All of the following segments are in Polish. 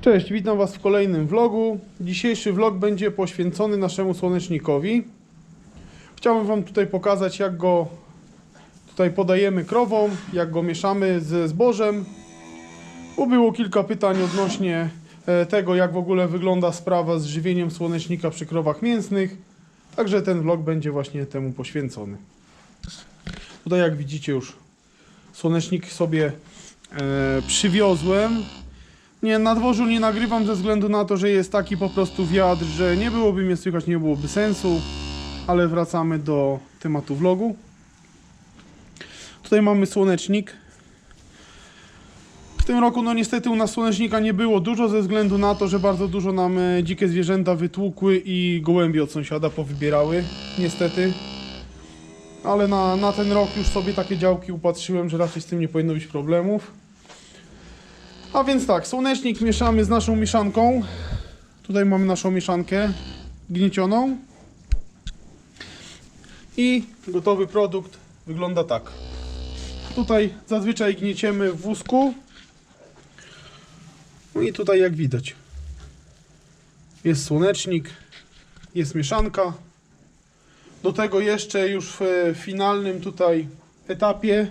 Cześć, witam Was w kolejnym vlogu. Dzisiejszy vlog będzie poświęcony naszemu słonecznikowi. Chciałbym Wam tutaj pokazać, jak go tutaj podajemy krową, jak go mieszamy ze zbożem. Bo było kilka pytań odnośnie e, tego, jak w ogóle wygląda sprawa z żywieniem słonecznika przy krowach mięsnych. Także ten vlog będzie właśnie temu poświęcony. Tutaj jak widzicie już słonecznik sobie e, przywiozłem. Nie, na dworzu nie nagrywam ze względu na to, że jest taki po prostu wiatr, że nie byłoby mnie słychać, nie byłoby sensu. Ale wracamy do tematu vlogu. Tutaj mamy słonecznik. W tym roku no niestety u nas słonecznika nie było dużo ze względu na to, że bardzo dużo nam e, dzikie zwierzęta wytłukły i gołębie od sąsiada powybierały. Niestety. Ale na, na ten rok już sobie takie działki upatrzyłem, że raczej z tym nie powinno być problemów. A więc tak, słonecznik mieszamy z naszą mieszanką. Tutaj mamy naszą mieszankę gniecioną. I gotowy produkt wygląda tak. Tutaj zazwyczaj gnieciemy w wózku. No i tutaj jak widać jest słonecznik, jest mieszanka. Do tego jeszcze już w finalnym tutaj etapie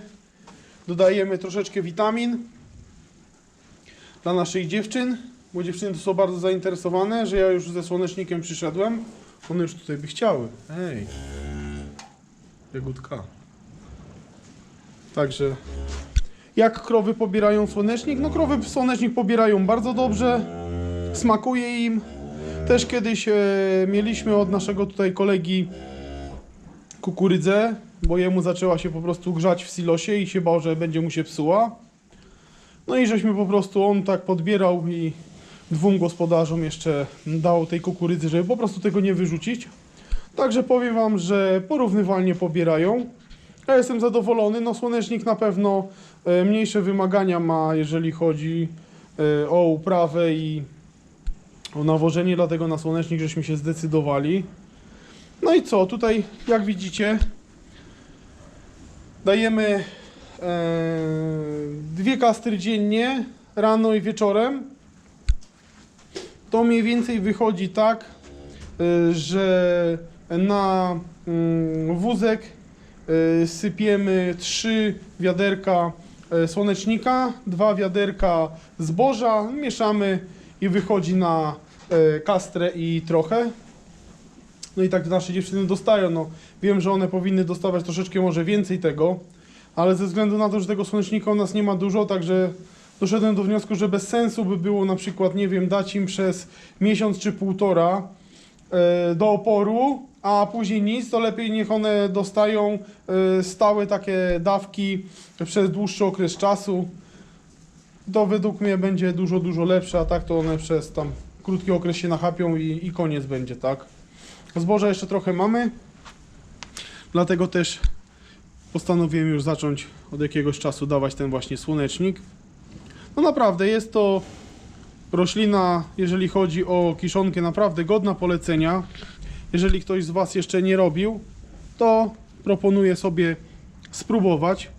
dodajemy troszeczkę witamin dla naszych dziewczyn, bo dziewczyny to są bardzo zainteresowane, że ja już ze słonecznikiem przyszedłem. One już tutaj by chciały. Ej. Jagódka. Także jak krowy pobierają słonecznik? No krowy słonecznik pobierają bardzo dobrze. Smakuje im. Też kiedyś e, mieliśmy od naszego tutaj kolegi kukurydzę, bo jemu zaczęła się po prostu grzać w silosie i się bał, że będzie mu się psuła. No i żeśmy po prostu, on tak podbierał i dwóm gospodarzom jeszcze dał tej kukurydzy, żeby po prostu tego nie wyrzucić. Także powiem Wam, że porównywalnie pobierają. Ja jestem zadowolony, no słonecznik na pewno e, mniejsze wymagania ma, jeżeli chodzi e, o uprawę i o nawożenie, dlatego na słonecznik żeśmy się zdecydowali. No i co, tutaj jak widzicie dajemy dwie kastry dziennie, rano i wieczorem. To mniej więcej wychodzi tak, e, że na mm, wózek e, sypiemy trzy wiaderka słonecznika, dwa wiaderka zboża, mieszamy i wychodzi na kastrę i trochę. No i tak nasze dziewczyny dostają. No, wiem, że one powinny dostawać troszeczkę może więcej tego, ale ze względu na to, że tego słonecznika u nas nie ma dużo, także doszedłem do wniosku, że bez sensu by było na przykład, nie wiem, dać im przez miesiąc czy półtora e, do oporu, a później nic, to lepiej niech one dostają e, stałe takie dawki przez dłuższy okres czasu. To według mnie będzie dużo, dużo lepsze, a tak to one przez tam krótki okres się nachapią i, i koniec będzie, tak? Zboża jeszcze trochę mamy, dlatego też postanowiłem już zacząć od jakiegoś czasu dawać ten właśnie słonecznik. No naprawdę jest to roślina, jeżeli chodzi o kiszonkę, naprawdę godna polecenia. Jeżeli ktoś z Was jeszcze nie robił, to proponuję sobie spróbować.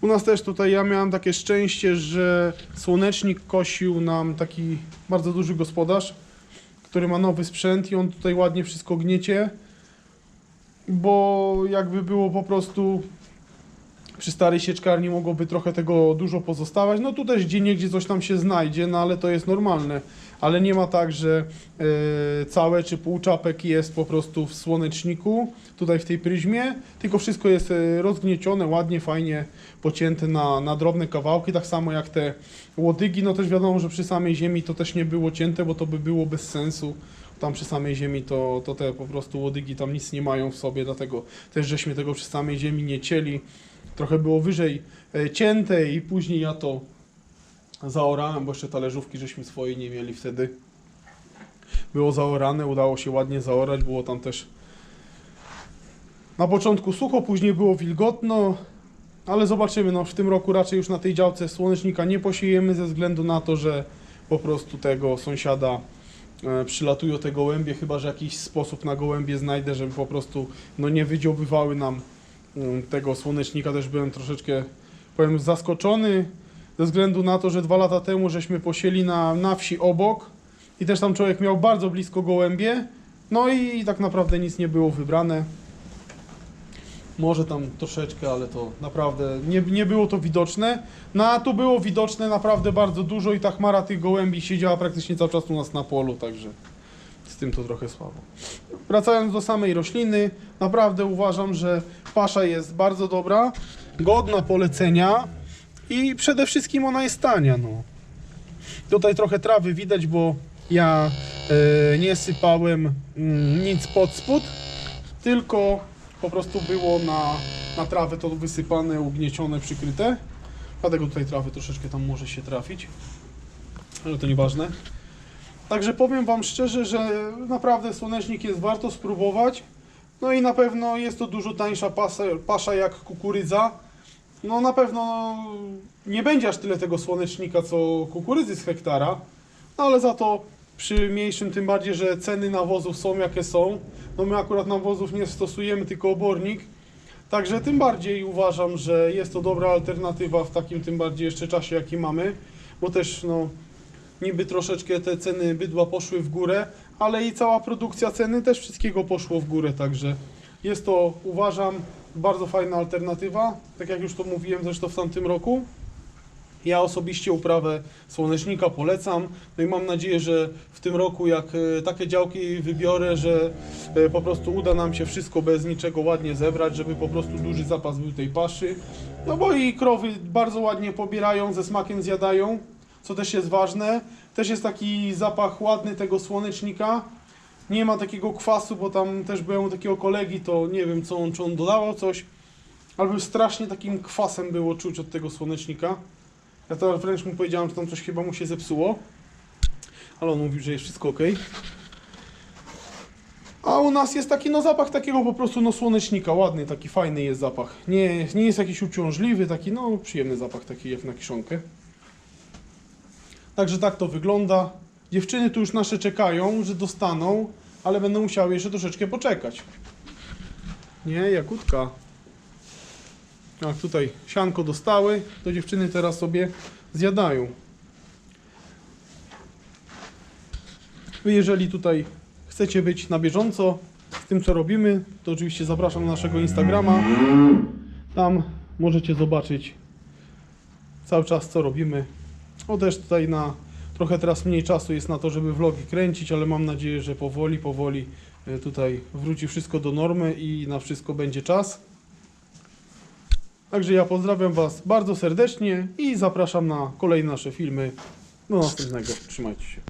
U nas też tutaj ja miałem takie szczęście, że słonecznik kosił nam taki bardzo duży gospodarz który ma nowy sprzęt i on tutaj ładnie wszystko gniecie, bo jakby było po prostu przy starej sieczkarni mogłoby trochę tego dużo pozostawać. No tu też gdzie niegdzie coś tam się znajdzie, no ale to jest normalne. Ale nie ma tak, że e, całe czy pół czapek jest po prostu w słoneczniku, tutaj w tej pryzmie, tylko wszystko jest e, rozgniecione, ładnie, fajnie pocięte na, na drobne kawałki, tak samo jak te łodygi, no też wiadomo, że przy samej ziemi to też nie było cięte, bo to by było bez sensu. Tam przy samej ziemi to, to te po prostu łodygi tam nic nie mają w sobie, dlatego też żeśmy tego przy samej ziemi nie cieli. Trochę było wyżej e, cięte i później ja to zaorałem, bo jeszcze talerzówki żeśmy swojej nie mieli wtedy. Było zaorane, udało się ładnie zaorać, było tam też na początku sucho, później było wilgotno, ale zobaczymy, no w tym roku raczej już na tej działce słonecznika nie posiejemy ze względu na to, że po prostu tego sąsiada przylatują te gołębie, chyba że jakiś sposób na gołębie znajdę, żeby po prostu no nie wydziobywały nam mm, tego słonecznika. Też byłem troszeczkę, powiem, zaskoczony ze względu na to, że dwa lata temu żeśmy posieli na, na wsi obok i też tam człowiek miał bardzo blisko gołębie, no i tak naprawdę nic nie było wybrane. Może tam troszeczkę, ale to naprawdę nie, nie było to widoczne. No a tu było widoczne naprawdę bardzo dużo i ta chmara tych gołębi siedziała praktycznie cały czas u nas na polu, także z tym to trochę słabo. Wracając do samej rośliny, naprawdę uważam, że pasza jest bardzo dobra, godna polecenia i przede wszystkim ona jest tania. No. Tutaj trochę trawy widać, bo ja e, nie sypałem mm, nic pod spód, tylko po prostu było na, na trawę to wysypane, ugniecione, przykryte. Dlatego tutaj trawy troszeczkę tam może się trafić, ale to nieważne. Także powiem Wam szczerze, że naprawdę słonecznik jest warto spróbować. No i na pewno jest to dużo tańsza pasa, pasza jak kukurydza. No na pewno nie będzie aż tyle tego słonecznika co kukurydzy z hektara, no ale za to przy mniejszym, tym bardziej, że ceny nawozów są jakie są. No my akurat nawozów nie stosujemy, tylko obornik. Także tym bardziej uważam, że jest to dobra alternatywa w takim tym bardziej jeszcze czasie jaki mamy, bo też no niby troszeczkę te ceny bydła poszły w górę, ale i cała produkcja ceny też wszystkiego poszło w górę, także jest to uważam bardzo fajna alternatywa, tak jak już to mówiłem zresztą w tamtym roku. Ja osobiście uprawę słonecznika polecam. No i mam nadzieję, że w tym roku, jak e, takie działki wybiorę, że e, po prostu uda nam się wszystko bez niczego ładnie zebrać, żeby po prostu duży zapas był tej paszy. No bo i krowy bardzo ładnie pobierają, ze smakiem zjadają, co też jest ważne. Też jest taki zapach ładny tego słonecznika. Nie ma takiego kwasu, bo tam też byłem takiego kolegi, to nie wiem, co on, czy on dodawał coś, ale był strasznie takim kwasem było czuć od tego słonecznika. Ja to wręcz mu powiedziałem, że tam coś chyba mu się zepsuło. Ale on mówił, że jest wszystko ok. A u nas jest taki no zapach takiego po prostu no słonecznika, ładny, taki fajny jest zapach. Nie, nie jest jakiś uciążliwy, taki no przyjemny zapach, taki jak na kiszonkę. Także tak to wygląda. Dziewczyny tu już nasze czekają, że dostaną, ale będą musiały jeszcze troszeczkę poczekać. Nie, Jakutka. Jak tutaj sianko dostały, to dziewczyny teraz sobie zjadają. Jeżeli tutaj chcecie być na bieżąco z tym co robimy, to oczywiście zapraszam na naszego Instagrama. Tam możecie zobaczyć cały czas co robimy. O też tutaj na trochę teraz mniej czasu jest na to, żeby vlogi kręcić, ale mam nadzieję, że powoli, powoli e, tutaj wróci wszystko do normy i na wszystko będzie czas. Także ja pozdrawiam Was bardzo serdecznie i zapraszam na kolejne nasze filmy. Do następnego. Trzymajcie się.